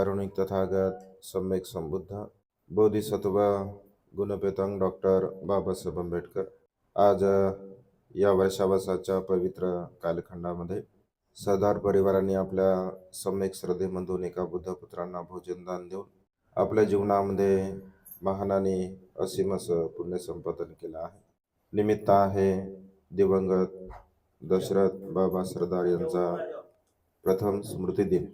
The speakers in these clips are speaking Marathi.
कारुणिक तथागत सम्यक संबुद्ध बोधिसत्व गुणपेतंग डॉक्टर बाबासाहेब आंबेडकर. आज या वर्षावासाच्या पवित्र कालखंडामध्ये सरदार परिवाराने आपल्या सम्यक श्रद्धेमधून एका बुद्धपुत्रांना भोजनदान देऊन आपल्या जीवनामध्ये महानाने असीम असं पुण्यसंपादन केलं आहे. निमित्त आहे दिवंगत दशरथ बाबा सरदार यांचा प्रथम स्मृतिदिन.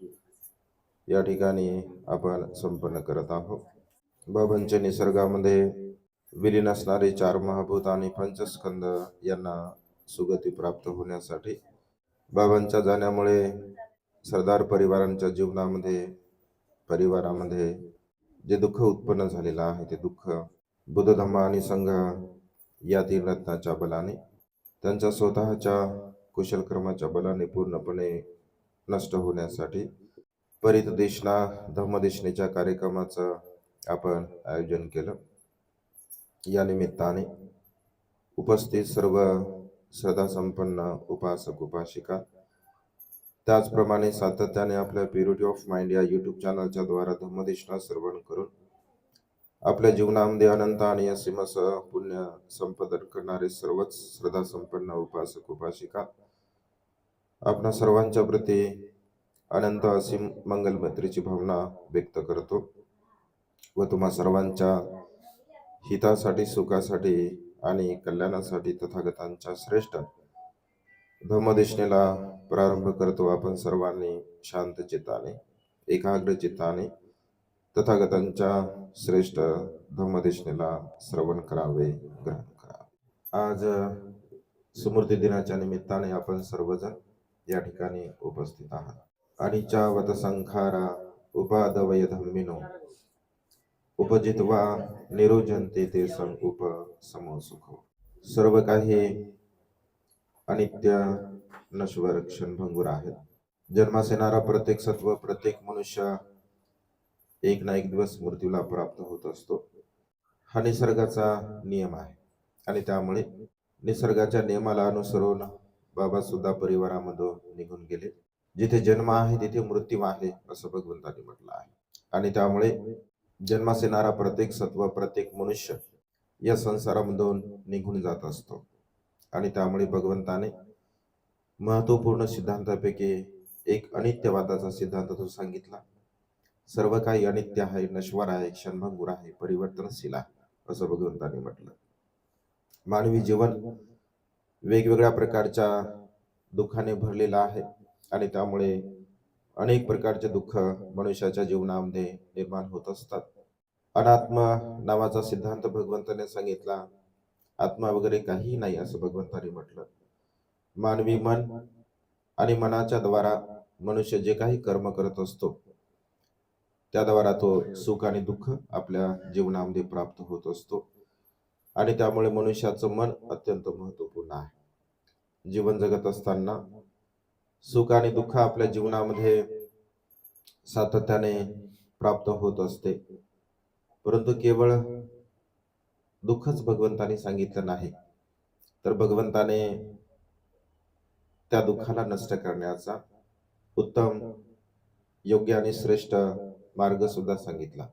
या ठिकाणी आपण संपन्न करत आहोत. बाबांच्या निसर्गामध्ये विलीन असणारे चार महाभूत आणि पंचस्कंद यांना सुगती प्राप्त होण्यासाठी बाबांच्या जाण्यामुळे सरदार परिवारांच्या जीवनामध्ये परिवारामध्ये जे दुःख उत्पन्न झालेलं आहे ते दुःख बुद्ध धम्म आणि संघ या तीन रत्नाच्या बलाने त्यांच्या स्वतःच्या कुशलक्रमाच्या बलाने पूर्णपणे नष्ट होण्यासाठी परित देशना धम्मदेशनेच्या कार्यक्रमाचं आपण आयोजन केलं. या निमित्ताने उपस्थित सर्व श्रद्धासंपन्न उपासक उपासिका त्याचप्रमाणे सातत्याने आपल्या प्युरिटी ऑफ माइंड या यूट्यूब चॅनलच्या द्वारा धम्मदेशना श्रवण करून आपल्या जीवनामध्ये अनंत आणि असीमसह पुण्य संपादन करणारे सर्वच श्रद्धासंपन्न उपासक उपासिका आपणा सर्वांच्या प्रती अनंत असीम मंगल मैत्रीची भावना व्यक्त करतो व तुम्हा सर्वांच्या हितासाठी सुखासाठी आणि कल्याणासाठी तथागतांच्या श्रेष्ठ धम्मदेशनेला प्रारंभ करतो आपण सर्वांनी शांत चित्ताने एकाग्र चित्ताने तथागतांच्या श्रेष्ठ धम्मदेशनेला श्रवण करावे ग्रहण करावे. आज स्मृती दिनाच्या निमित्ताने आपण सर्वजण या ठिकाणी उपस्थित आहात. अनिचावत संखारा उपादवय धम्मिनो उपजित्वा निरोजनते ते संकुप उप समो सर्व काही अनित्य नश्वर क्षणभंगूर आहेत। जन्मास येणारा प्रत्येक सत्व प्रत्येक मनुष्य एक ना एक दिवस मृत्यूला प्राप्त होत असतो। हा निसर्गाचा नियम आहे आणि त्यामुळे निसर्गाच्या नियमाला अनुसरून बाबा सुद्धा परिवारामधून निघून गेले। जिथे जन्म आहे तिथे मृत्यू आहे असं भगवंताने म्हटलं आहे. आणि त्यामुळे जन्मास येणारा प्रत्येक सत्व प्रत्येक मनुष्य या संसारामधून निघून जात असतो. आणि त्यामुळे भगवंताने महत्त्वपूर्ण सिद्धांतापैकी एक अनित्यवादाचा सिद्धांत तो सांगितला. सर्व काही अनित्य आहे नश्वर आहे क्षणभंगूर आहे परिवर्तनशील आहे असं भगवंताने म्हटलं. मानवी जीवन वेगवेगळ्या प्रकारच्या दुःखाने भरलेलं आहे. आणि त्यामुळे अनेक प्रकारचे दुःख मनुष्याच्या जीवनामध्ये निर्माण होत असतात. अनात्म नावाचा सिद्धांत भगवंताने सांगितला आत्मा वगैरे काही नाही असं भगवंताने म्हटलं. मानवी मन आणि मनाच्या द्वारा मनुष्य जे काही कर्म करत असतो त्याद्वारा तो सुख आणि दुःख आपल्या जीवनामध्ये प्राप्त होत असतो. आणि त्यामुळे मनुष्याचं मन अत्यंत महत्त्वपूर्ण आहे. जीवन जगत असताना सुख आणि दुःख आपल्या जीवनामध्ये सातत्याने प्राप्त होत असते. परंतु केवळ दुःखच भगवंताने सांगितलं नाही. तर भगवंताने त्या दुःखाला नष्ट करण्याचा उत्तम योग्य आणि श्रेष्ठ मार्ग सुद्धा सांगितला.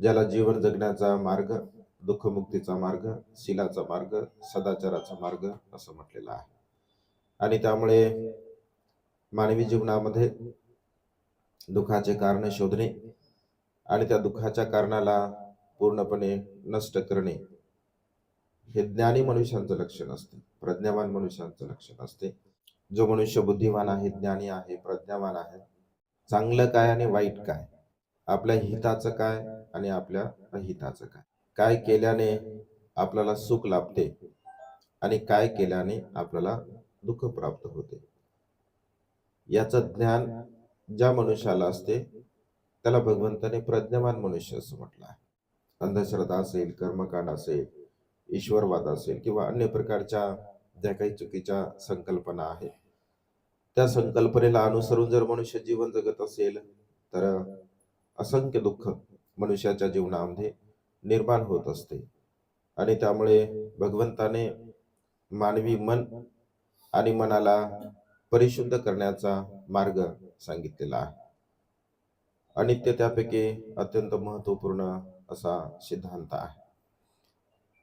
ज्याला जीवन जगण्याचा मार्ग दुःखमुक्तीचा मार्ग शिलाचा मार्ग सदाचाराचा मार्ग असं म्हटलेलं आहे. आणि त्यामुळे मानवी जीवनामध्ये दुःखाचे कारण शोधणे आणि त्या दुःखाच्या कारणाला पूर्णपणे नष्ट करणे हे ज्ञानी मनुष्यांचं लक्षण असते. प्रज्ञावान मनुष्यांचं लक्षण असते. जो मनुष्य बुद्धिमान आहे ज्ञानी आहे प्रज्ञावान आहे चांगलं काय आणि वाईट काय? आपल्या हिताचं काय आणि आपल्या अहिताचं काय? काय केल्याने आपल्याला सुख लाभते आणि काय केल्याने आपल्याला दुःख प्राप्त होते. याचं ज्ञान ज्या मनुष्याला असते त्याला भगवंताने प्रज्ञावान मनुष्य असं म्हटलं आहे. अंधश्रद्धा असेल कर्मकांड असेल ईश्वरवाद असेल किंवा अन्य प्रकारच्या ज्या काही चुकीच्या संकल्पना आहेत त्या संकल्पनेला अनुसरून जर मनुष्य जीवन जगत असेल तर असंख्य दुःख मनुष्याच्या जीवनामध्ये निर्माण होत असते. आणि त्यामुळे भगवंताने मानवी मन आणि मनाला परिशुद्ध करण्याचा मार्ग सांगितलेला आहे. अनित्य त्यापैकी अत्यंत महत्त्वपूर्ण असा सिद्धांत आहे.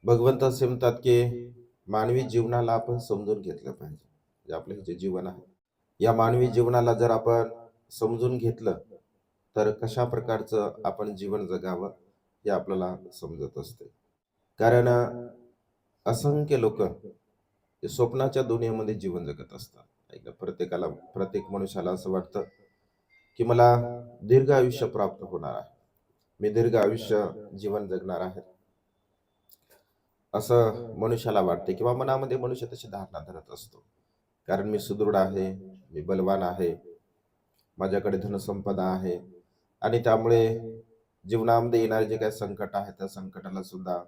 भगवंत असे म्हणतात की मानवी जीवनाला आपण समजून घेतलं पाहिजे. जे आपलं हे जे जीवन आहे या मानवी जीवनाला जर आपण समजून घेतलं तर कशा प्रकारचं आपण जीवन जगावं हे आपल्याला समजत असते. कारण असंख्य लोक ते स्वप्नाच्या दुनियेमध्ये जीवन जगत असतात. ऐका प्रत्येकाला प्रत्येक मनुष्याला असं वाटतं की मला दीर्घ आयुष्य प्राप्त होणार आहे. मी दीर्घ आयुष्य जीवन जगणार आहे. असं मनुष्याला वाटते किंवा मनामध्ये मनुष्य तशी धारणा धरत असतो. कारण मी सुदृढ आहे मी बलवान आहे माझ्याकडे धनसंपदा आहे आणि त्यामुळे जीवनामध्ये येणारे जे काही संकट आहे त्या संकटाला सुद्धा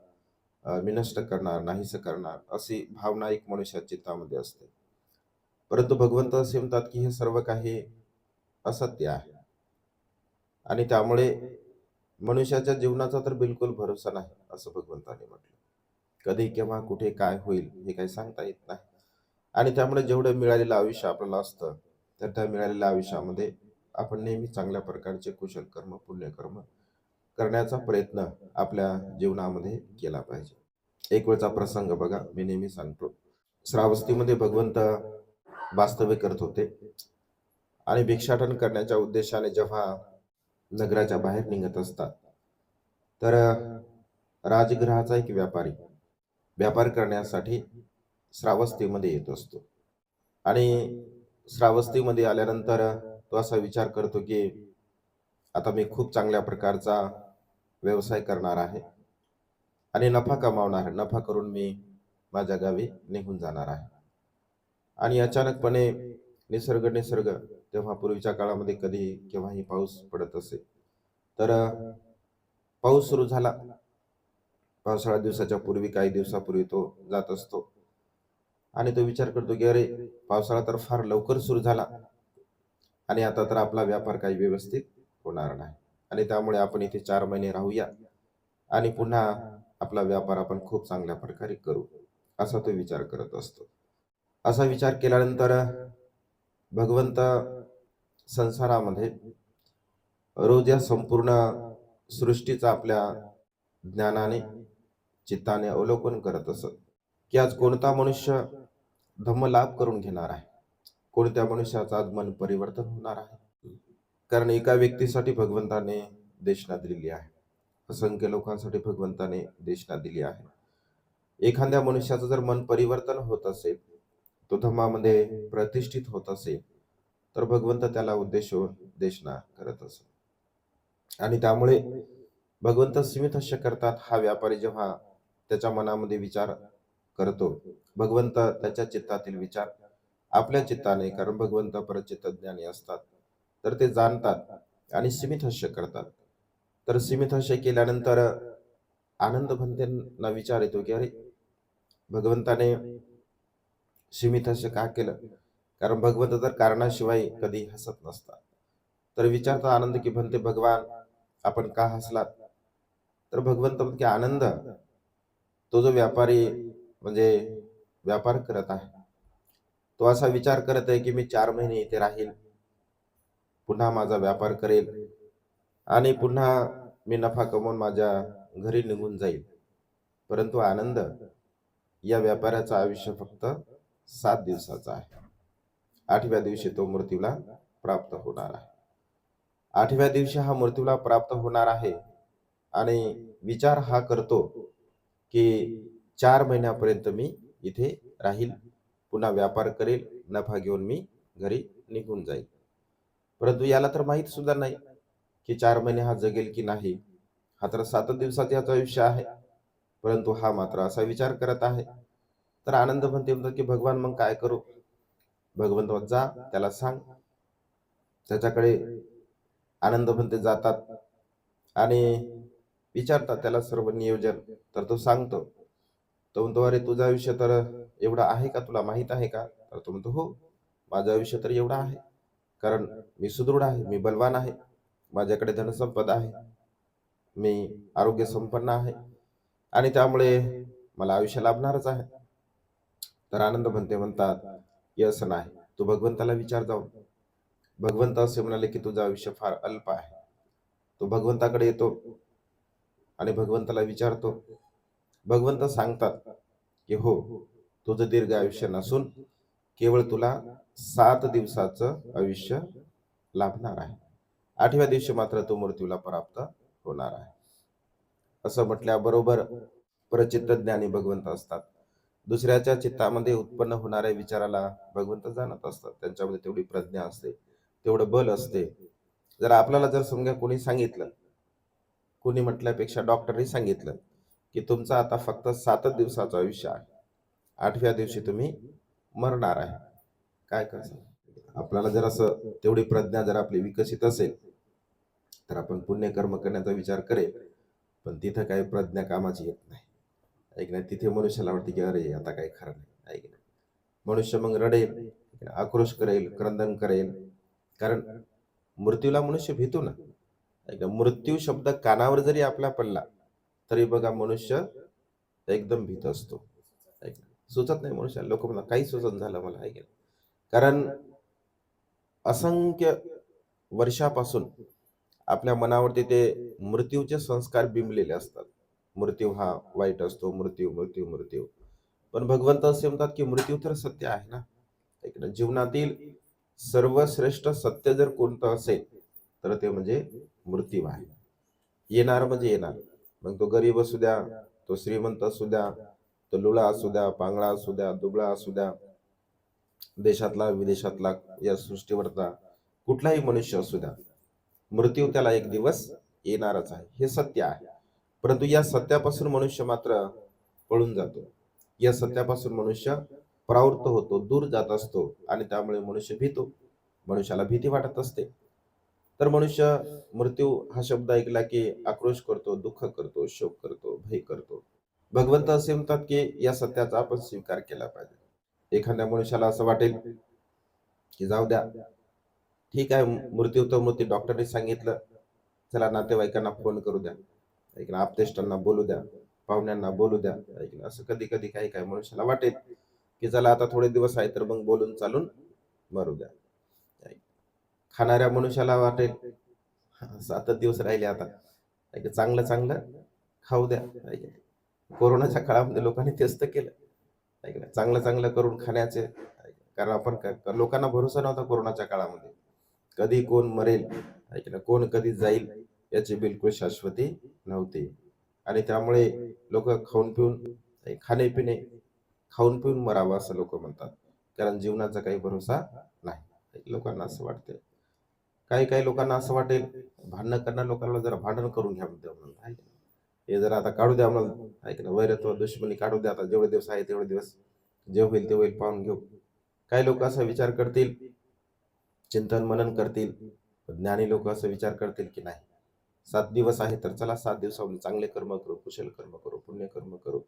मी नष्ट करणार नाहीसं करणार अशी भावना एक मनुष्या चित्तामध्ये असते. परंतु भगवंत असे म्हणतात की हे सर्व काही असत्य आहे. आणि त्यामुळे मनुष्याच्या जीवनाचा तर बिलकुल भरोसा नाही असं भगवंताने म्हटलं. कधी केव्हा कुठे काय होईल हे काही सांगता येत नाही. आणि त्यामुळे जेवढं मिळालेलं आयुष्य आपल्याला असतं तर त्या मिळालेल्या आयुष्यामध्ये आपण नेहमी चांगल्या प्रकारचे कुशल कर्म पुण्यकर्म करण्याचा प्रयत्न आपल्या जीवनामध्ये केला पाहिजे. एक वेळचा प्रसंग बघा मी नेहमी सांगतो. श्रावस्तीमध्ये भगवंत वास्तव्य करत होते. आणि भिक्षाटन करण्याच्या उद्देशाने जेव्हा नगराच्या बाहेर निघत असतात तर राजगृहाचा एक व्यापारी व्यापार करण्यासाठी श्रावस्तीमध्ये येत असतो. आणि श्रावस्तीमध्ये आल्यानंतर तो असा विचार करतो की आता मी खूप चांगल्या प्रकारचा व्यवसाय करणार आहे. आणि नफा कमावणार आहे. नफा करून मी माझ्या गावी निघून जाणार आहे. आणि अचानकपणे निसर्ग निसर्ग तेव्हा पूर्वीच्या काळामध्ये कधी केव्हाही पाऊस पडत असे. तर पाऊस सुरू झाला. पावसाळा दिवसाच्या पूर्वी काही दिवसापूर्वी तो जात असतो. आणि तो विचार करतो की अरे पावसाळा तर फार लवकर सुरू झाला. आणि आता तर आपला व्यापार काही व्यवस्थित होणार नाही. आणि त्यामुळे आपण इथे चार महिने राहूया. आणि पुन्हा आपला व्यापार आपण खूप चांगल्या प्रकारे करू असा तो विचार करत असतो. असा विचार केल्यानंतर भगवंत संसारामध्ये रोज या संपूर्ण सृष्टीचा आपल्या ज्ञानाने चित्ताने अवलोकन करत असत की आज कोणता मनुष्य धम्म लाभ करून घेणार आहे? कोणत्या मनुष्याचं आज मन परिवर्तन होणार आहे? कारण एका व्यक्तीसाठी भगवंताने देशना दिलेली आहे. असंख्य लोकांसाठी भगवंताने देशना दिली आहे. एखाद्या मनुष्याचं जर मन परिवर्तन होत असेल तो धम्मामध्ये प्रतिष्ठित होत असेल तर भगवंत त्याला उद्देशून देशना करत असे. आणि त्यामुळे भगवंत सीमित हस्य करतात हा व्यापारी जेव्हा त्याच्या मनामध्ये विचार करतो भगवंत त्याच्या चित्तातील विचार आपल्या चित्ताने कारण भगवंत परचित्त ज्ञानी असतात. तर ते जाणतात आणि सीमित हस्य करतात. तर सीमितहस्य केल्यानंतर आनंद भंतेंना विचार येतो की अरे भगवंताने सीमितहस्य का केलं? कारण भगवंत तर कारणाशिवाय कधी हसत नसतात. तर विचारता आनंद की भंते भगवान आपण का हसलात? तर भगवंत म्हणते की आनंद तो जो व्यापारी म्हणजे व्यापार करत आहे तो असा विचार करत आहे की मी चार महिने इथे राहील पुन्हा माझा व्यापार करेल आणि पुन्हा मी नफा कमवून माझ्या घरी निघून जाईल. परंतु आनंद या व्यापाराचं आयुष्य फक्त सात दिवसाचा आहे. आठव्या दिवशी तो मृत्यूला प्राप्त होणार आहे. आठव्या दिवशी हा मृत्यूला प्राप्त होणार आहे आणि विचार हा करतो की चार महिन्यापर्यंत मी इथे राहील पुन्हा व्यापार करेल नफा घेऊन मी घरी निघून जाईल. परंतु याला तर माहीत सुद्धा नाही की चार महिने हा जगेल की नाही. हा तर सातच दिवसात याचं आयुष्य आहे. परंतु हा मात्र असा विचार करत आहे. तर आनंद म्हणते म्हणतात की भगवान मग काय करू? भगवंत जा त्याला सांग. त्याच्याकडे आनंद म्हणते जातात आणि विचारतात त्याला सर्व नियोजन. तर तो सांगतो तो म्हणतो अरे तुझं आयुष्य तर एवढं आहे का? तुला माहीत आहे का? तर तो म्हणतो हो माझं आयुष्य तर एवढं आहे. कारण मी सुदृढ आहे मी बलवान आहे माझ्याकडे धनसंपदा आहे मी आरोग्य संपन्न आहे आणि त्यामुळे मला आयुष्य लाभणारच आहे. तर आनंद म्हणते म्हणतात की असं नाही तू भगवंताला विचार जाऊ भगवंत असे म्हणाले की तुझं आयुष्य फार अल्प आहे. तो भगवंताकडे येतो आणि भगवंताला विचारतो. भगवंत सांगतात की हो तुझं दीर्घ आयुष्य नसून केवळ तुला सात दिवसाचं आयुष्य लाभणार आहे. आठव्या दिवशी मात्र तो मृत्यूला प्राप्त होणार आहे. असं म्हटल्याबरोबर प्रचित्त ज्ञानी भगवंत असतात. दुसऱ्याच्या चित्तामध्ये उत्पन्न होणाऱ्या विचाराला भगवंत जाणत असतात. त्यांच्यामध्ये तेवढी प्रज्ञा असते तेवढं बल असते. जर आपल्याला जर समजा कोणी सांगितलं कोणी म्हटल्यापेक्षा डॉक्टरनी सांगितलं की तुमचं आता फक्त सातच दिवसाचं आयुष्य आहे. आठव्या दिवशी तुम्ही मरणार आहे. काय कसं आपल्याला जर असं तेवढी प्रज्ञा जर आपली विकसित असेल तर आपण पुण्यकर्म करण्याचा विचार करेल पण तिथं काही प्रज्ञा कामाची येत नाही. ऐक नाही तिथे मनुष्याला वाटते की अरे आता काही खरं नाही. ऐक नाही मनुष्य मग रडेल आक्रोश करेल क्रंदन करेल. कारण मृत्यूला मनुष्य भीतो ना. ऐक ना मृत्यू शब्द कानावर जरी आपला पडला तरी बघा मनुष्य एकदम भीत असतो. ऐक सुचत नाही मनुष्य लोक म्हणा काही सुचत झालं मला. ऐक कारण असंख्य वर्षापासून आपल्या मनावरती ते मृत्यूचे संस्कार बिंबलेले असतात. मृत्यू हा वाईट असतो मृत्यू मृत्यू मृत्यू. पण भगवंत असे म्हणतात की मृत्यू तर सत्य आहे ना? जीवनातील सर्वश्रेष्ठ सत्य जर कोणतं असेल तर ते म्हणजे मृत्यू आहे. येणार म्हणजे येणार. मग तो गरीब असू द्या तो श्रीमंत असू द्या तो लुळा असू द्या पांगळा असू द्या दुबळा असू द्या देशातला विदेशातला या सृष्टीवरचा कुठलाही मनुष्य असू द्या मृत्यू त्याला एक दिवस येणारच आहे. हे सत्य आहे. परंतु या सत्यापासून मनुष्य मात्र पळून जातो. या सत्यापासून मनुष्य प्रवृत्त होतो दूर जात असतो आणि त्यामुळे मनुष्य भीतो. मनुष्याला भीती वाटत असते. तर मनुष्य मृत्यू हा शब्द ऐकला की आक्रोश करतो दुःख करतो शोक करतो भय करतो. भगवंत असे म्हणतात की या सत्याचा आपण स्वीकार केला पाहिजे. एखाद्या मनुष्याला असं वाटेल की जाऊ द्या. ठीक आहे मृत्यू तो मृत्यू. डॉक्टरने सांगितलं. चला नातेवाईकांना फोन करू द्या. ऐकलं आपतेष्टांना बोलू द्या. पाहुण्यांना बोलू द्या. ऐकलं असं कधी कधी काही काही मनुष्याला वाटेल की चला आता थोडे दिवस आहे तर मग बोलून चालून मरू द्या. खाणाऱ्या मनुष्याला वाटेल. "हा, सातच दिवस राहिले आता. ऐक चांगलं चांगलं खाऊ द्या. कोरोनाच्या काळामध्ये लोकांनी तेच तर केलं. ऐक ना चांगलं चांगलं करून खाण्याचे कारण आपण काय- लोकांना भरोसा नव्हता कोरोनाच्या काळामध्ये. कधी कोण मरेल ऐक ना कोण कधी जाईल याची बिलकुल शाश्वती नव्हती. आणि त्यामुळे लोक खाऊन पिऊन खाणे पिणे खाऊन पिऊन मरावं असं लोक म्हणतात. कारण जीवनाचा काही भरोसा नाही. लोकांना असं वाटते काही काही लोकांना असं वाटेल भांडणं करणं लोकांना जरा भांडण करून घ्या म्हणते म्हणून हे जर आता काढू द्या आम्हाला. ऐक ना वैरत्व दुश्मनी काढू द्या आता. जेवढे दिवस आहे तेवढे दिवस. जे होईल ते होईल पाहून घेऊ. काही लोक असा विचार करतील. चिंतन मनन करतील. ज्ञानी लोक असं विचार करतील की नाही. सात दिवस आहे तर चला सात दिवसामध्ये चांगले कर्म करू कुशल कर्म करू पुण्य कर्म करू.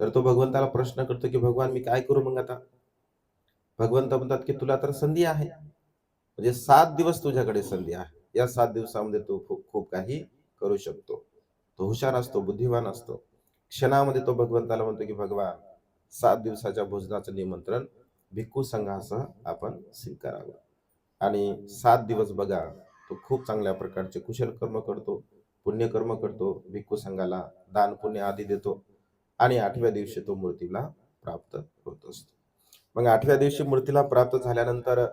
तर तो भगवंताला प्रश्न करतो की भगवान मी काय करू मग आता? भगवंत म्हणतात की तुला तर संधी आहे. म्हणजे सात दिवस तुझ्याकडे संधी आहे. या सात दिवसामध्ये तू खूप खूप काही करू शकतो. तो हुशार असतो बुद्धिवान असतो. क्षणामध्ये तो भगवंताला म्हणतो की भगवान सात दिवसाच्या भोजनाचं निमंत्रण भिक्खू संघासह आपण स्वीकारावं. आणि सात दिवस बघा तो खूप चांगल्या प्रकारचे कुशल कर्म करतो पुण्यकर्म करतो भिक्खू संघाला दान पुण्य आदी देतो आणि आठव्या दिवशी तो मूर्तीला प्राप्त होत असतो. मग आठव्या दिवशी मूर्तीला प्राप्त झाल्यानंतर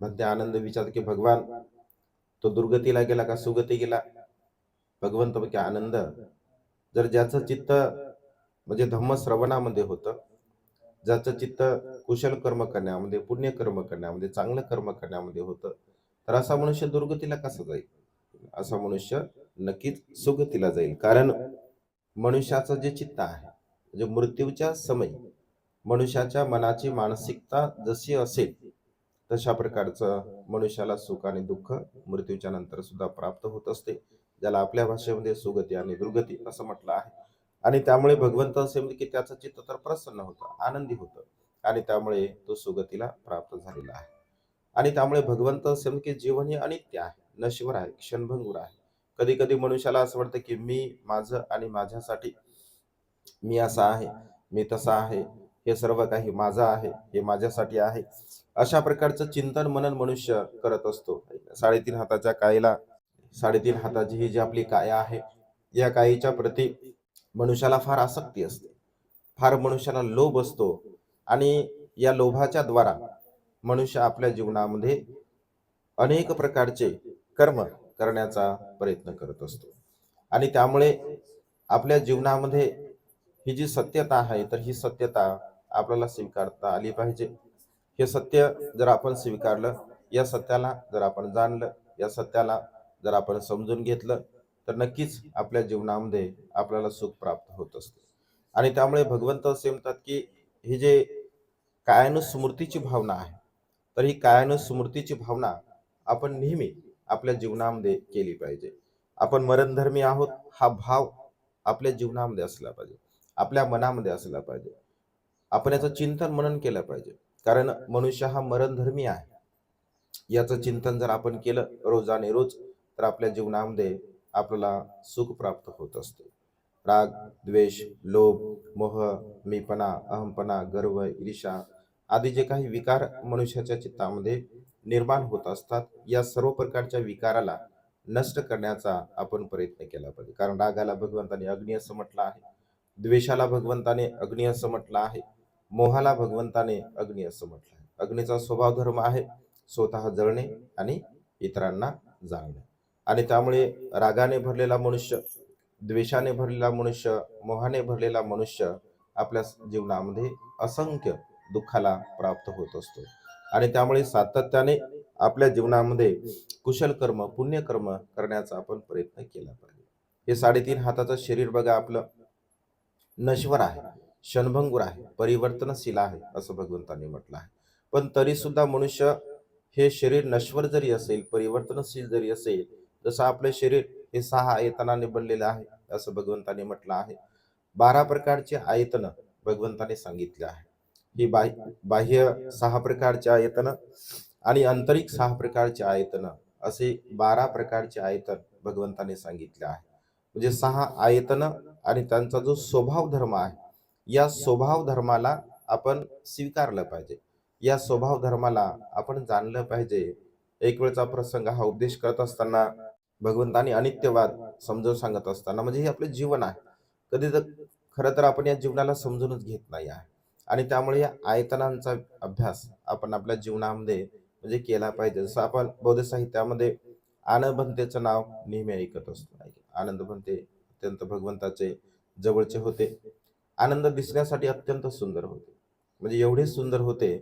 मग आनंद विचारतो की भगवान तो दुर्गतीला गेला का सुगती गेला? भगवंत आनंद जर ज्याचं चित्त म्हणजे धम्म श्रवणामध्ये होतं ज्याचं चित्त कुशल कर्म करण्यामध्ये पुण्य कर्म करण्यामध्ये चांगलं कर्म करण्यामध्ये होतं तर असा मनुष्य दुर्गतीला कसा जाईल? असा मनुष्य नक्कीच सुगतीला जाईल. कारण मनुष्याचं जे चित्त आहे म्हणजे मृत्यूच्या समय मनुष्याच्या मनाची मानसिकता जशी असेल तशा प्रकारचं मनुष्याला सुख आणि दुःख मृत्यूच्या नंतर सुद्धा प्राप्त होत असते. ज्याला आपल्या भाषेमध्ये सुगती आणि दुर्गती असं म्हटलं आहे. आणि त्यामुळे भगवंत असे म्हणजे की त्याचं चित्त तर प्रसन्न होतं आनंदी होतं. आणि त्यामुळे तो सुगतीला प्राप्त झालेला आहे. आणि त्यामुळे भगवंत असे म्हणजे की जीवन हे अनित्य आहे नश्वर आहे क्षणभंगूर आहे. कधी कधी मनुष्याला असं वाटतं की मी माझं आणि माझ्यासाठी मी असा आहे मी तसा आहे हे सर्व काही माझं आहे हे माझ्यासाठी आहे. अशा प्रकारचं चिंतन मनन मनुष्य करत असतो. साडेतीन हाताच्या काळीला साडेतीन हाताची ही जी आपली काया आहे या काईच्या प्रती मनुष्याला फार आसक्ती असते. फार मनुष्याला लोभ असतो आणि या लोभाच्या द्वारा मनुष्य आपल्या जीवनामध्ये अनेक प्रकारचे कर्म करण्याचा प्रयत्न करत असतो. आणि त्यामुळे आपल्या जीवनामध्ये ही जी सत्यता आहे तर ही सत्यता आपल्याला स्वीकारता आली पाहिजे. हे सत्य जर आपण स्वीकारलं या सत्याला जर आपण जाणलं या सत्याला जर आपण समजून घेतलं तर नक्कीच आपल्या जीवनामध्ये आपल्याला सुख प्राप्त होत असते. आणि त्यामुळे भगवंत असे म्हणतात की ही जे कायानुस्मृतीची भावना आहे तर ही कायानुस्मृतीची भावना आपण नेहमी आपल्या जीवनामध्ये केली पाहिजे. आपण मरणधर्मी आहोत हा भाव आपल्या जीवनामध्ये असला पाहिजे आपल्या मनामध्ये असला पाहिजे. आपण याचं चिंतन मनन केलं पाहिजे कारण मनुष्य हा मरणधर्मी आहे. याचं चिंतन जर आपण केलं रोजाने रोज तर आपल्या जीवनामध्ये आपल्याला सुख प्राप्त होत असते. राग द्वेष लोभ मोह मीपणा अहमपणा गर्व ईर्षा आदी जे काही विकार मनुष्याच्या चित्तामध्ये निर्माण होत असतात या सर्व प्रकारच्या विकाराला नष्ट करण्याचा आपण प्रयत्न केला पाहिजे. कारण रागाला भगवंताने अग्नी असं म्हटलं आहे द्वेषाला भगवंताने अग्नी असं म्हटलं आहे मोहाला भगवंताने अग्नी असं म्हटलं आहे. अग्नीचा स्वभाव धर्म आहे स्वतः जळणे आणि इतरांना जाळणे. आणि त्यामुळे रागाने भरलेला मनुष्य द्वेषाने भरलेला मनुष्य मोहाने भरलेला मनुष्य आपल्या जीवनामध्ये असंख्य दुःखाला प्राप्त होत असतो. आणि त्यामुळे सातत्याने आपल्या जीवनामध्ये कुशल कर्म पुण्यकर्म करण्याचा आपण प्रयत्न केला पाहिजे. हे साडेतीन हाताचं शरीर बघा आपलं. नश्वर आहे क्षणभंगूर आहे परिवर्तनशील आहे असं भगवंतांनी म्हटलं आहे. पण तरी सुद्धा मनुष्य हे शरीर नश्वर जरी असेल परिवर्तनशील जरी असेल जसं आपलं शरीर हे सहा आयतनाने बनलेलं आहे असं भगवंताने म्हटलं आहे. बारा प्रकारचे आयतन भगवंताने सांगितले आहे. ही बाह्य बाह्य सहा प्रकारचे आयतन आणि आंतरिक सहा प्रकारचे आयतन असे बारा प्रकारचे आयतन भगवंताने सांगितले आहे. म्हणजे सहा आयतन आणि त्यांचा जो स्वभाव धर्म आहे या स्वभाव धर्माला आपण स्वीकारलं पाहिजे. या स्वभाव धर्माला आपण जाणलं पाहिजे. एक वेळचा प्रसंग हा उपदेश करत असताना भगवंतानी अनित्यवाद समजून सांगत असताना म्हणजे हे आपलं जीवन आहे. कधी तर खरं तर आपण या जीवनाला समजूनच घेत नाही आहे. आणि त्यामुळे या आयतनांचा अभ्यास आपण आपल्या जीवनामध्ये म्हणजे केला पाहिजे. जसं आपण बौद्ध साहित्यामध्ये आनंदभंतेचं नाव नेहमी ऐकत असतो. आनंद भंते अत्यंत भगवंताचे जवळचे होते. आनंद दिसण्यासाठी अत्यंत सुंदर होते. म्हणजे एवढे सुंदर होते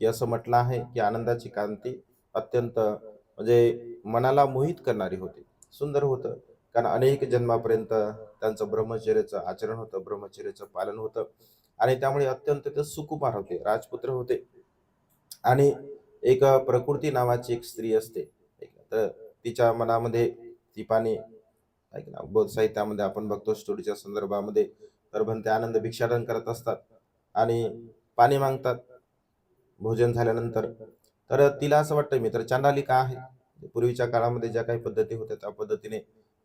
की असं म्हटलं आहे की आनंदाची कांती अत्यंत म्हणजे मनाला मोहित करणारी होती. सुंदर होतं. कारण अनेक जन्मापर्यंत त्यांचं ब्रह्मचर्याचं आचरण होतं ब्रह्मचर्याचं पालन होतं. आणि त्यामुळे अत्यंत ते सुकुमार होते राजपुत्र होते. आणि एक प्रकृती नावाची एक स्त्री असते. तर तिच्या मनामध्ये ती पाणी ऐक ना बौद्ध साहित्यामध्ये आपण बघतो स्टोरीच्या संदर्भामध्ये. तर भंते आनंद भिक्षाटन करत असतात. आणि पाणी मागतात. भोजन झाल्यानंतर. तर तिला असं वाटतं मी तर चांडालिका आहे. पूर्वीच्या काळामध्ये ज्या काही पद्धती होत्या त्या पद्धतीने.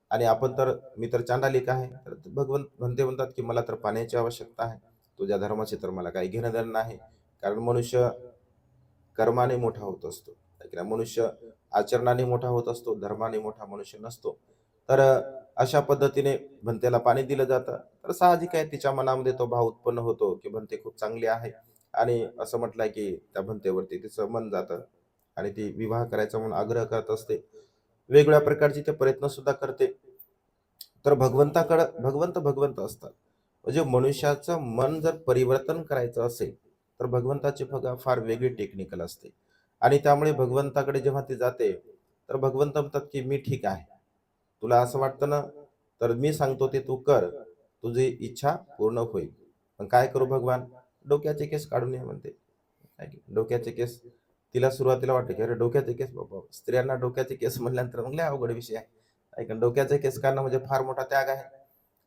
आणि आपण तर मी तर चांडालिक आहे. तर भगवंत म्हणते म्हणतात की मला तर पाण्याची आवश्यकता आहे. तुझ्या धर्माचे तर मला काही घेणं देणं नाही. कारण मनुष्य कर्माने मोठा होत असतो. मनुष्य आचरणाने मोठा होत असतो धर्माने मोठा मनुष्य नसतो. तर अशा पद्धतीने भंतेला पाणी दिलं जातं. तर साहजिक आहे तिच्या मनामध्ये तो भाव उत्पन्न होतो की भंते खूप चांगली आहे. आणि असं म्हटलंय की त्या भंतेवरती तिचं मन जातं. आणि ती विवाह करायचा म्हणून आग्रह करत असते. वेगवेगळ्या प्रकारचे ते प्रयत्न सुद्धा करते. तर भगवंताकडं भगवंत भगवंत असतात. म्हणजे मनुष्याचं मन जर परिवर्तन करायचं असेल तर भगवंताची बघा फार वेगळी टेक्निकल असते. आणि त्यामुळे भगवंताकडे जेव्हा ती जाते तर भगवंत म्हणतात की मी ठीक आहे. तुला असं वाटतं ना? तर मी सांगतो ते तू कर. तुझी इच्छा पूर्ण होईल. पण काय करू भगवान? डोक्याचे केस काढून ये म्हणते. डोक्याचे केस तिला सुरुवातीला वाटतं की अरे डोक्याचे केस बाबा स्त्रियांना डोक्याचे केस म्हणल्यानंतर मग लय अवघड विषय आहे. ऐका डोक्याचे केस काढणं म्हणजे फार मोठा त्याग आहे.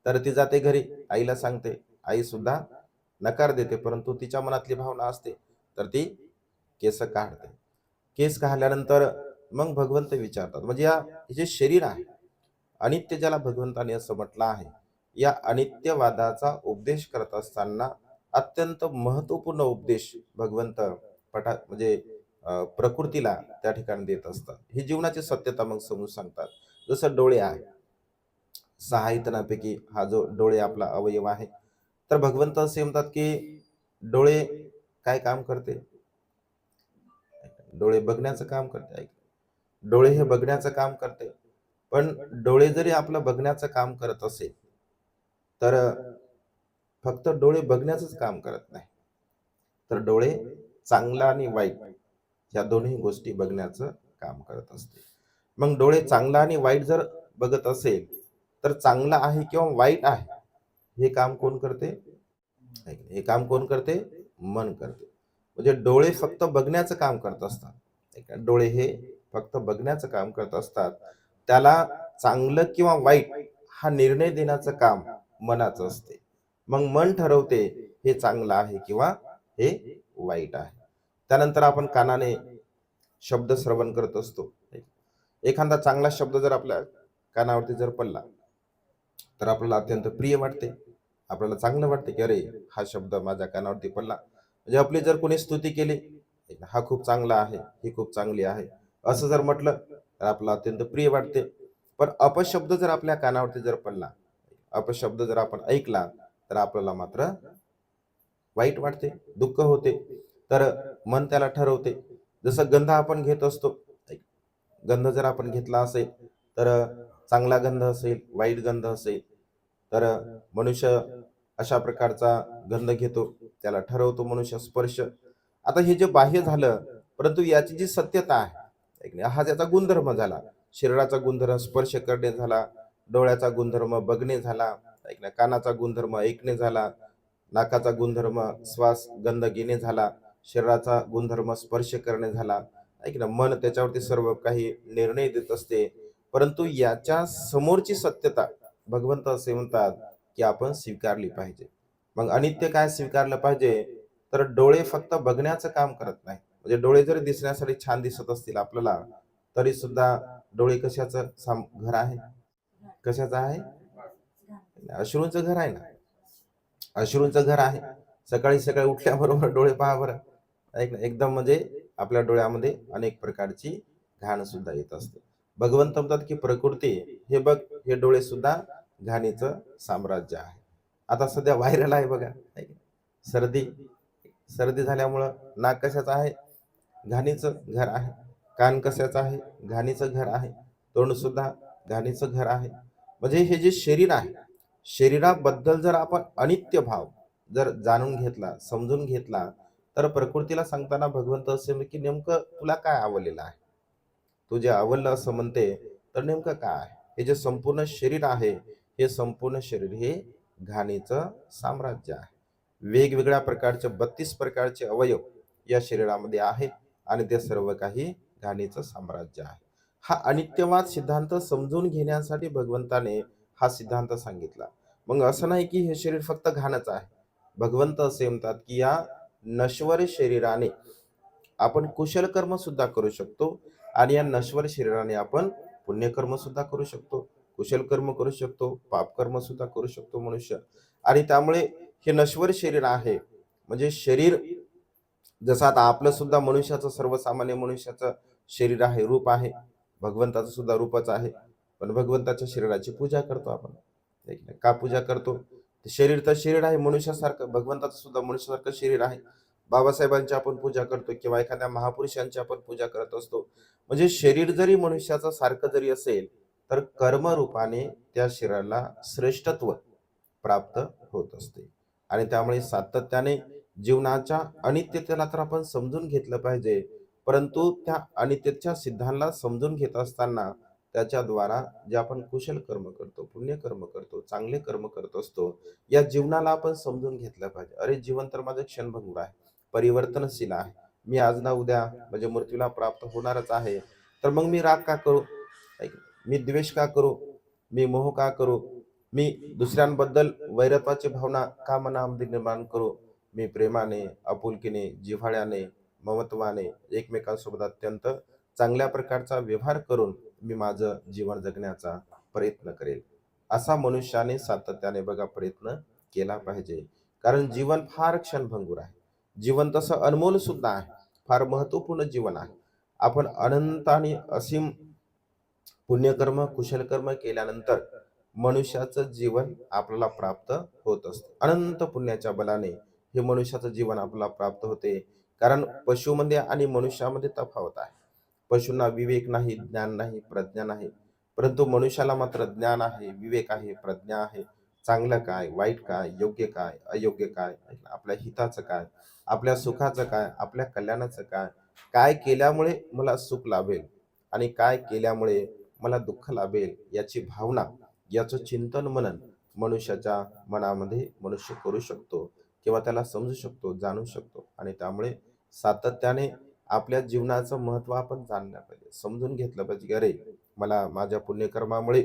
तर ती जाते घरी आईला सांगते आई सुद्धा नकार देते परंतु तिच्या मनातली भावना असते. तर ती केस काढते. केस काढल्यानंतर मग भगवंत विचारतात म्हणजे या जे शरीर आहे अनित्य ज्याला भगवंताने असं म्हटलं आहे या अनित्यवादाचा उपदेश करत असताना अत्यंत महत्त्वपूर्ण उपदेश भगवंत पटा म्हणजे प्रकृतीला त्या ठिकाणी देत असतात. हे जीवनाची सत्यता मग समजून सांगतात. जसं डोळे आहे. सहा इतनापैकी हा जो डोळे आपला अवयव आहे. तर भगवंत असे म्हणतात की डोळे काय काम करते? डोळे बघण्याचं काम करते. ऐक. डोळे हे बघण्याचं काम करते. पण डोळे जरी आपलं बघण्याचं काम करत असेल तर फक्त डोळे बघण्याचंच काम करत नाही. तर डोळे चांगला आणि वाईट. ह्या दोन्ही गोष्टी बघण्याचं काम करत असते. मग डोळे चांगला आणि वाईट जर बघत असेल तर चांगला आहे किंवा वाईट आहे हे काम कोण करते? हे काम कोण करते? मन करते. म्हणजे डोळे फक्त बघण्याचं काम करत असतात. डोळे हे फक्त बघण्याचं काम करत असतात. त्याला चांगलं किंवा वाईट हा निर्णय देण्याचं काम मनाचं असते. मग मन ठरवते हे चांगलं आहे किंवा हे वाईट आहे. त्यानंतर आपण कानाने शब्द श्रवण करत असतो. एखादा चांगला शब्द जर आपल्या कानावरती जर पडला तर आपल्याला अत्यंत प्रिय वाटते. आपल्याला चांगलं वाटते की अरे हा शब्द माझ्या कानावरती पडला. म्हणजे आपली जर कोणी स्तुती केली हा खूप चांगला आहे ही खूप चांगली आहे. असं जर म्हटलं तर आपल्याला अत्यंत प्रिय वाटते. पण अपशब्द जर आपल्या कानावरती जर पडला अपशब्द जर आपण ऐकला तर आपल्याला मात्र वाईट वाटते दुःख होते. तर मन त्याला ठरवते. जसं गंध आपण घेत असतो गंध जर आपण घेतला असेल तर चांगला गंध असेल वाईट गंध असेल तर मनुष्य अशा प्रकारचा गंध घेतो त्याला ठरवतो मनुष्य स्पर्श. आता हे जे बाह्य झालं परंतु याची जी सत्यता आहे हा त्याचा गुणधर्म झाला शरीराचा गुणधर्म स्पर्श करणे झाला डोळ्याचा गुणधर्म बघणे झाला ऐक कानाचा गुणधर्म ऐकणे झाला नाकाचा गुणधर्म श्वास गंध घेणे झाला शरीराचा गुणधर्म स्पर्श करणे झाला. ऐक ना मन त्याच्यावरती सर्व काही निर्णय देत असते. परंतु याच्या समोरची सत्यता भगवंत असे म्हणतात की आपण स्वीकारली पाहिजे. मग अनित्य काय स्वीकारलं पाहिजे? तर डोळे फक्त बघण्याचं काम करत नाही. म्हणजे डोळे जरी दिसण्यासाठी छान दिसत असतील आपल्याला तरी सुद्धा डोळे कशाचं? साम घर आहे. कशाचं आहे? अश्रूंचं घर आहे ना. अश्रूंचं घर आहे. सकाळी सकाळी उठल्याबरोबर डोळे पहा बरं. ऐक ना एकदम म्हणजे आपल्या डोळ्यामध्ये अनेक प्रकारची घाण सुद्धा येत असते. भगवंत म्हणतात की प्रकृती हे बघ हे डोळे सुद्धा घाणीचं साम्राज्य आहे. आता सध्या व्हायरल आहे बघा सर्दी सर्दी झाल्यामुळं नाक कशाचं आहे? घाणीचं घर आहे. कान कशाचं आहे? घाणीचं घर आहे. तोंड सुद्धा घाणीचं घर आहे. म्हणजे हे जे शरीर आहे शरीराबद्दल जर आपण अनित्य भाव जर जाणून घेतला समजून घेतला तर प्रकृतीला सांगताना भगवंत असे की नेमकं तुला काय आवडलेलं आहे? तू जे आवडलं असं म्हणते तर नेमकं काय आहे? हे जे संपूर्ण शरीर आहे हे संपूर्ण शरीर हे घाणीचं साम्राज्य आहे. वेगवेगळ्या प्रकारचे बत्तीस प्रकारचे अवयव या शरीरामध्ये आहेत आणि ते सर्व काही घाणीचं साम्राज्य आहे. हा अनित्यवाद सिद्धांत समजून घेण्यासाठी भगवंताने हा सिद्धांत सांगितला. मग असं नाही की हे शरीर फक्त घाणच आहे. भगवंत असे म्हणतात की या नश्वर शरीराने आपण कुशल कर्म सुद्धा करू शकतो आणि या नश्वर शरीराने आपण पुण्यकर्म सुद्धा करू शकतो कुशल कर्म करू शकतो पाप कर्म सुद्धा करू शकतो मनुष्य. आणि त्यामुळे हे नश्वर शरीर आहे. म्हणजे शरीर जसं आता आपलं सुद्धा मनुष्याचं सर्वसामान्य मनुष्याचं शरीर आहे रूप आहे. भगवंताचं सुद्धा रूपच आहे. पण भगवंताच्या शरीराची पूजा करतो आपण. का पूजा करतो? ते शरीर तर शरीर आहे मनुष्यासारखं भगवंताचं सुद्धा मनुष्यासारखं शरीर आहे. बाबासाहेबांची आपण पूजा करतो किंवा एखाद्या महापुरुषांची आपण पूजा करत असतो. म्हणजे शरीर जरी मनुष्याचं सारखं जरी असेल तर कर्मरूपाने त्या शरीराला श्रेष्ठत्व प्राप्त होत असते. आणि त्यामुळे सातत्याने जीवनाच्या अनित्यतेला तर आपण समजून घेतलं पाहिजे. परंतु त्या अनित्यच्या सिद्धांना समजून घेत असताना त्याच्याद्वारा जे आपण कुशल कर्म करतो पुण्यकर्म करतो चांगले कर्म करत असतो या जीवनाला आपण समजून घेतलं पाहिजे. अरे जीवन तर माझं क्षणभंगूर आहे परिवर्तनशील आहे. मी आज ना उद्या म्हणजे मृत्यूला प्राप्त होणारच आहे. तर मग मी राग का करू? मी द्वेष का करू? मी मोह का करू? मी दुसऱ्यांबद्दल वैरत्वाची भावना का मनामध्ये निर्माण करू? मी प्रेमाने आपुलकीने जिव्हाळ्याने ममत्वाने एकमेकांसोबत अत्यंत चांगल्या प्रकारचा व्यवहार करून मी माझं जीवन जगण्याचा प्रयत्न करेल. असा मनुष्याने सातत्याने बघा प्रयत्न केला पाहिजे. कारण जीवन फार क्षणभंगूर आहे. जीवन तसं अनमोल सुद्धा आहे. फार महत्त्वपूर्ण जीवन आहे. आपण अनंत आणि असीम पुण्यकर्म कुशलकर्म केल्यानंतर मनुष्याचं जीवन आपल्याला प्राप्त होत असते. अनंत पुण्याच्या बलाने हे मनुष्याचं जीवन आपल्याला प्राप्त होते. कारण पशुमध्ये आणि मनुष्यामध्ये तफावत आहे. पशूंना विवेक नाही ज्ञान नाही प्रज्ञा नाही. परंतु मनुष्याला मात्र ज्ञान आहे विवेक आहे प्रज्ञा आहे. चांगलं काय वाईट काय योग्य काय अयोग्य काय आपल्या हिताचं काय आपल्या सुखाचं काय आपल्या कल्याणाचं काय काय केल्यामुळे मला सुख लाभेल आणि काय केल्यामुळे मला दुःख लाभेल याची भावना याचं चिंतन मनन मनुष्याच्या मनामध्ये मनुष्य करू शकतो किंवा त्याला समजू शकतो जाणू शकतो आणि त्यामुळे सातत्याने आपल्या जीवनाचं महत्त्व आपण जाणलं पाहिजे. समजून घेतलं पाहिजे की अरे मला माझ्या पुण्यकर्मामुळे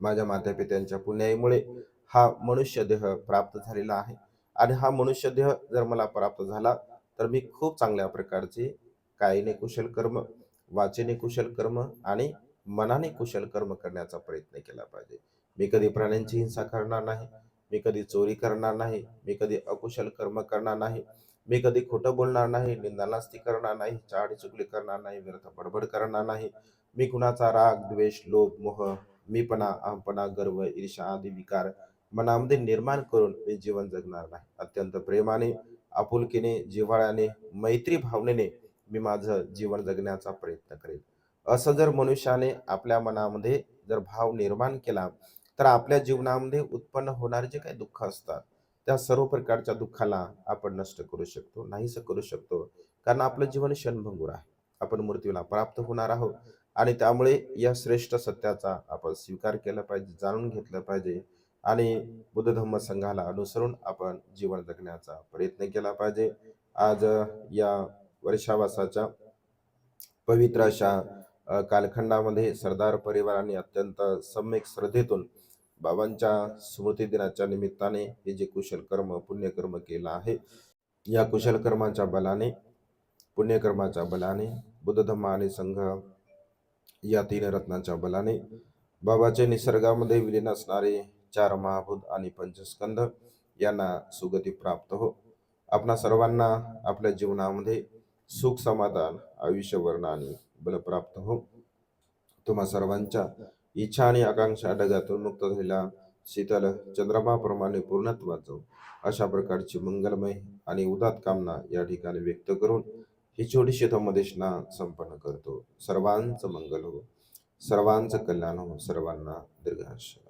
माझ्या मातापित्यांच्या पुण्याईमुळे हा मनुष्य देह प्राप्त झालेला आहे. आणि हा मनुष्य देह जर मला प्राप्त झाला तर मी खूप चांगल्या प्रकारचे कायने कुशल कर्म वाचेने कुशल कर्म आणि मनाने कुशल कर्म करण्याचा प्रयत्न केला पाहिजे. मी कधी प्राण्यांची हिंसा करणार नाही मी कधी चोरी करणार नाही मी कधी अकुशल कर्म करणार नाही मी कधी खोटं बोलणार नाही निंदानास्ती करणार नाही चाडी चुगली करणार नाही व्यर्थ बडबड करणार नाही. मी कुणाचा राग द्वेष लोभ मोह मीपणा अहमपणा गर्व ईर्षा आदी विकार मनामध्ये निर्माण करून मी जीवन जगणार नाही. अत्यंत प्रेमाने आपुलकीने जिव्हाळ्याने मैत्री भावनेने मी माझं जीवन जगण्याचा प्रयत्न करेन. असं जर मनुष्याने आपल्या मनामध्ये जर भाव निर्माण केला तर आपल्या जीवनामध्ये उत्पन्न होणारे जे काही दुःख असतात त्या सर्व प्रकारच्या दुःखाला आपण नष्ट करू शकतो नाहीसं करू शकतो. कारण आपलं जीवन क्षणभंगूर आहे. आपण मृत्यूला प्राप्त होणार आहोत आणि त्यामुळे या श्रेष्ठ सत्याचा आपण स्वीकार केला पाहिजे जाणून घेतलं पाहिजे आणि बुद्ध धम्म संघाला अनुसरून आपण जीवन जगण्याचा प्रयत्न केला पाहिजे. आज या वर्षावासाच्या पवित्र अशा कालखंडामध्ये सरदार परिवाराने अत्यंत सम्यक श्रद्धेतून बाबांच्या स्मृतिदिनाच्या निमित्ताने हे जे कुशल कर्म पुण्यकर्म केलं आहे या कुशल कर्माच्या बलाने पुण्यकर्माच्या बलाने बुद्ध धम्म आणि संघ या तीन रत्नांच्या बलाने बाबाचे निसर्गामध्ये विलीन असणारे चार महाभूत आणि पंचस्कंद यांना सुगती प्राप्त हो. आपणा सर्वांना आपल्या जीवनामध्ये सुख समाधान आयुष्य वर्ण आणि बल प्राप्त हो. तुम्हा सर्वांच्या इच्छा आणि आकांक्षा ढगातून मुक्त झालेल्या शीतल चंद्रमाप्रमाणे पूर्णत्वात जाऊ. अशा प्रकारची मंगलमय आणि उदात कामना या ठिकाणी व्यक्त करून ही छोटीशी धम्मदेशना संपन्न करतो. सर्वांचं मंगल हो. सर्वांचं कल्याण हो. सर्वांना दीर्घायुष्य.